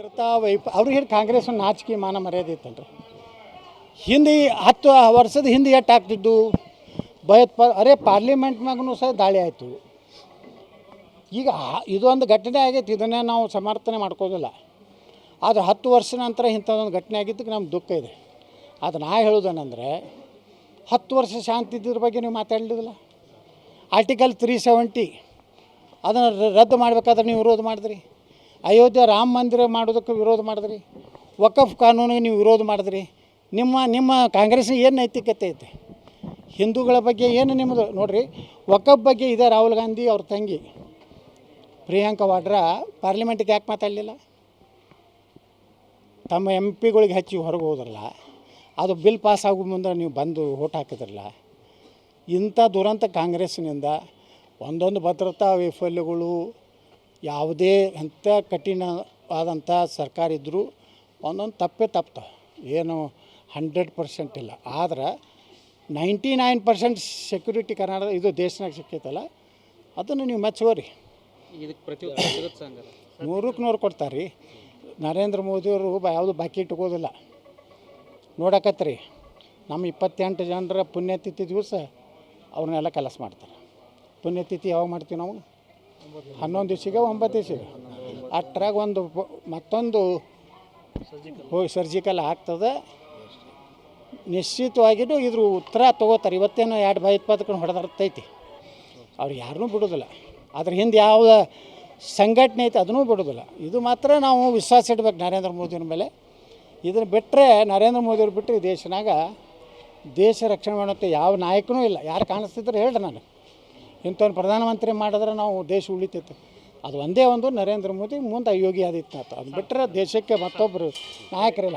ಭದ್ರತಾ ವೈಪ ಅವ್ರಿಗೆ ಕಾಂಗ್ರೆಸ್ ನಾಚಿಕೆ ಮಾನ ಮರ್ಯಾದೆ ಇತ್ತಲ್ರಿ. ಹಿಂದೆ ಹತ್ತು ವರ್ಷದ ಹಿಂದೆ ಎಟ್ಟು ಆಗ್ತಿದ್ದು? ಭಯೋತ್ಪ ಅರೆ ಪಾರ್ಲಿಮೆಂಟ್ ಮ್ಯಾಗೂ ಸಹ ದಾಳಿ ಆಯಿತು. ಈಗ ಇದೊಂದು ಘಟನೆ ಆಗೈತಿ, ಇದನ್ನೇ ನಾವು ಸಮರ್ಥನೆ ಮಾಡ್ಕೋದಿಲ್ಲ ಆದರೆ ಹತ್ತು ವರ್ಷ ನಂತರ ಇಂಥದ್ದೊಂದು ಘಟನೆ ಆಗಿದ್ದಕ್ಕೆ ನಮ್ಗೆ ದುಃಖ ಇದೆ. ಅದು ನಾ ಹೇಳೋದೇನೆಂದರೆ ಹತ್ತು ವರ್ಷ ಶಾಂತಿ ಇದ್ದಿದ್ರ ಬಗ್ಗೆ ನೀವು ಮಾತಾಡಲಿಲ್ಲ ಆರ್ಟಿಕಲ್ ತ್ರೀ ಸೆವೆಂಟಿ ಅದನ್ನು ರದ್ದು ಮಾಡಬೇಕಾದ್ರೆ ನೀವು ವಿರೋಧ ಮಾಡಿದ್ರಿ. ಅಯೋಧ್ಯೆ ರಾಮ ಮಂದಿರ ಮಾಡೋದಕ್ಕೆ ವಿರೋಧ ಮಾಡಿದ್ರಿ? ವಕಫ್ ಕಾನೂನಿಗೆ ನೀವು ವಿರೋಧ ಮಾಡಿದ್ರಿ? ನಿಮ್ಮ ನಿಮ್ಮ ಕಾಂಗ್ರೆಸ್ನ ಏನು ನೈತಿಕತೆ ಐತೆ? ಹಿಂದೂಗಳ ಬಗ್ಗೆ ಏನು ನಿಮ್ಮದು? ನೋಡಿರಿ, ವಕಫ್ ಬಗ್ಗೆ ಇದೆ ರಾಹುಲ್ ಗಾಂಧಿ ಅವ್ರ ತಂಗಿ. ಪ್ರಿಯಾಂಕಾ ವಾಡ್ರಾ ಪಾರ್ಲಿಮೆಂಟಿಗೆ ಯಾಕೆ ಮಾತಾಡಲಿಲ್ಲ? ತಮ್ಮ ಎಂ ಪಿಗಳಿಗೆ ಹಚ್ಚಿ ಹೊರಗೆ ಹೋದ್ರಲ್ಲ, ಅದು ಬಿಲ್ ಪಾಸ್ ಆಗೋ ಮುಂದೆ ನೀವು ಬಂದು ಓಟ್ ಹಾಕಿದ್ರಲ್ಲ, ಇಂಥ ದುರಂತ ಕಾಂಗ್ರೆಸ್ನಿಂದ ಒಂದೊಂದು ಭದ್ರತಾ ವೈಫಲ್ಯಗಳು ಯಾವುದೇ ಎಂಥ ಕಠಿಣವಾದಂಥ ಸರ್ಕಾರ ಇದ್ದರೂ ಒಂದೊಂದು ತಪ್ಪೇ ತಪ್ಪು ಏನು ಹಂಡ್ರೆಡ್ ಪರ್ಸೆಂಟ್ ಇಲ್ಲ. ಆದ್ರೆ ninety nine percent security Karnataka ಇದು ದೇಶನಾಗ ಸಿಕ್ಕೈತಲ್ಲ ಅದನ್ನು ನೀವು ಮೆಚ್ಚುವರಿ. ನೂರಕ್ಕೆ ನೂರು ಕೊಡ್ತಾರೆ ರೀ ನರೇಂದ್ರ ಮೋದಿಯವರು ಬ ಯಾವುದು ಬಾಕಿ ಇಟ್ಕೋದಿಲ್ಲ ನೋಡಕತ್ರಿ ನಮ್ಮ ಇಪ್ಪತ್ತೆಂಟು ಜನರ ಪುಣ್ಯತಿಥಿ ದಿವಸ ಅವ್ರನ್ನೆಲ್ಲ ಕೆಲಸ ಮಾಡ್ತಾರೆ. ಪುಣ್ಯತಿಥಿ ಯಾವಾಗ ಮಾಡ್ತೀವಿ ನಾವು? ಹನ್ನೊಂದು ದಿವಸಿಗೆ ಒಂಬತ್ತು ದಿವಸಿಗೆ. ಅಟ್ರಾಗ ಒಂದು ಮತ್ತೊಂದು ಸರ್ಜಿಕಲ್ ಆಗ್ತದೆ. ನಿಶ್ಚಿತವಾಗಿಯೂ ಇದ್ರ ಉತ್ತರ ತೊಗೋತಾರೆ. ಇವತ್ತೇನೋ ಎರಡು ಭಯೋತ್ಪಾದಕನ ಹೊಡೆದರ್ತೈತಿ ಅವ್ರು ಯಾರನ್ನೂ ಬಿಡೋದಿಲ್ಲ. ಅದ್ರ ಹಿಂದೆ ಯಾವ ಸಂಘಟನೆ ಐತೆ ಅದನ್ನೂ ಬಿಡೋದಿಲ್ಲ. ಇದು ಮಾತ್ರ ನಾವು ವಿಶ್ವಾಸ ಇಡ್ಬೇಕು ನರೇಂದ್ರ ಮೋದಿಯವ್ರ ಮೇಲೆ. ಇದನ್ನು ಬಿಟ್ಟರೆ ನರೇಂದ್ರ ಮೋದಿಯವ್ರು ಬಿಟ್ಟರೆ ದೇಶನಾಗ ದೇಶ ರಕ್ಷಣೆ ಮಾಡುವಂಥ ಯಾವ ನಾಯಕನೂ ಇಲ್ಲ. ಯಾರು ಕಾಣಿಸ್ತಿದ್ರು ಹೇಳ್ರಿ ನಾನು. ಇಂಥವ್ನು ಪ್ರಧಾನಮಂತ್ರಿ ಮಾಡಿದ್ರೆ ನಾವು ದೇಶ ಉಳಿತೈತೆ. ಅದು ಒಂದೇ ಒಂದು ನರೇಂದ್ರ ಮೋದಿ ಮುಂದೆ ಯೋಗಿ ಆದಿತ್ಯನಾಥ್. ಅದು ಬಿಟ್ಟರೆ ದೇಶಕ್ಕೆ ಮತ್ತೊಬ್ಬರು ನಾಯಕರಿಲ್ಲ.